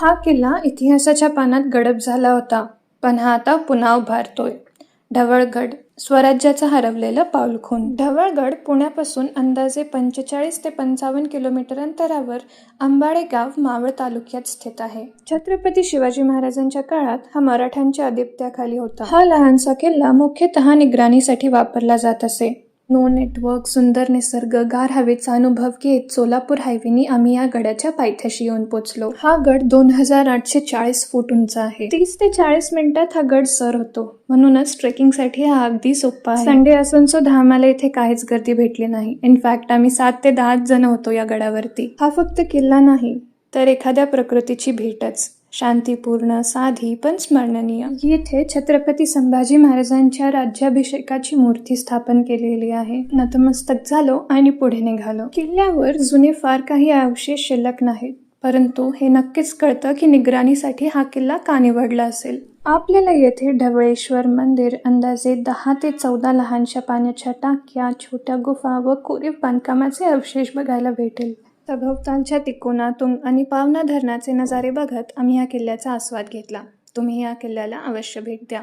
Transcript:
हा किल्ला इतिहासाच्या पानात गडप झाला होता पण हा आता पुन्हा उभारतोय. ढवळगड स्वराज्याचं हरवलेलं पाऊलखुण. ढवळगड पुण्यापासून अंदाजे पंचेचाळीस ते पंचावन्न किलोमीटर अंतरावर अंबाडे गाव मावळ तालुक्यात स्थित आहे. छत्रपती शिवाजी महाराजांच्या काळात हा मराठ्यांच्या अधिपत्याखाली होता. हा लहानसा किल्ला मुख्यतः निगराणीसाठी वापरला जात असे. नो नेटवर्क सुंदर निसर्ग गार हवेचा अनुभव घेत सोलापूर हायवेनी आम्ही या गडाच्या पायथ्याशी येऊन पोचलो हा गड दोन हजार आठशे चाळीस फूट उंच आहे. तीस ते चाळीस मिनिटात हा गड सर होतो. म्हणूनच ट्रेकिंगसाठी हा अगदी सोपा आहे. संडे असून सुद्धा आम्हाला इथे काहीच गर्दी भेटली नाही. इनफॅक्ट आम्ही सात ते दहा जण होतो या गडावरती. हा फक्त किल्ला नाही तर एखाद्या प्रकृतीची भेटच. शांतीपूर्ण साधी पण स्मरणीय. येथे छत्रपती संभाजी महाराजांच्या राज्याभिषेकाची मूर्ती स्थापन केलेली आहे. नतमस्तक झालो आणि पुढे निघालो. किल्ल्यावर जुने फार काही अवशेष शिल्लक नाहीत परंतु हे नक्कीच कळतं की निगराणीसाठी हा किल्ला का निवडला असेल? आपल्याला येथे ढवळेश्वर मंदिर अंदाजे दहा ते चौदा लहानशा पाण्याच्या टाक्या छोट्या गुफा व कोरीव बांधकामाचे अवशेष बघायला भेटेल. सभोवतांच्या तिकोनातून आणि पावना धरणाचे नजारे बघत आम्ही या किल्ल्याचा आस्वाद घेतला. तुम्ही या किल्ल्याला अवश्य भेट द्या.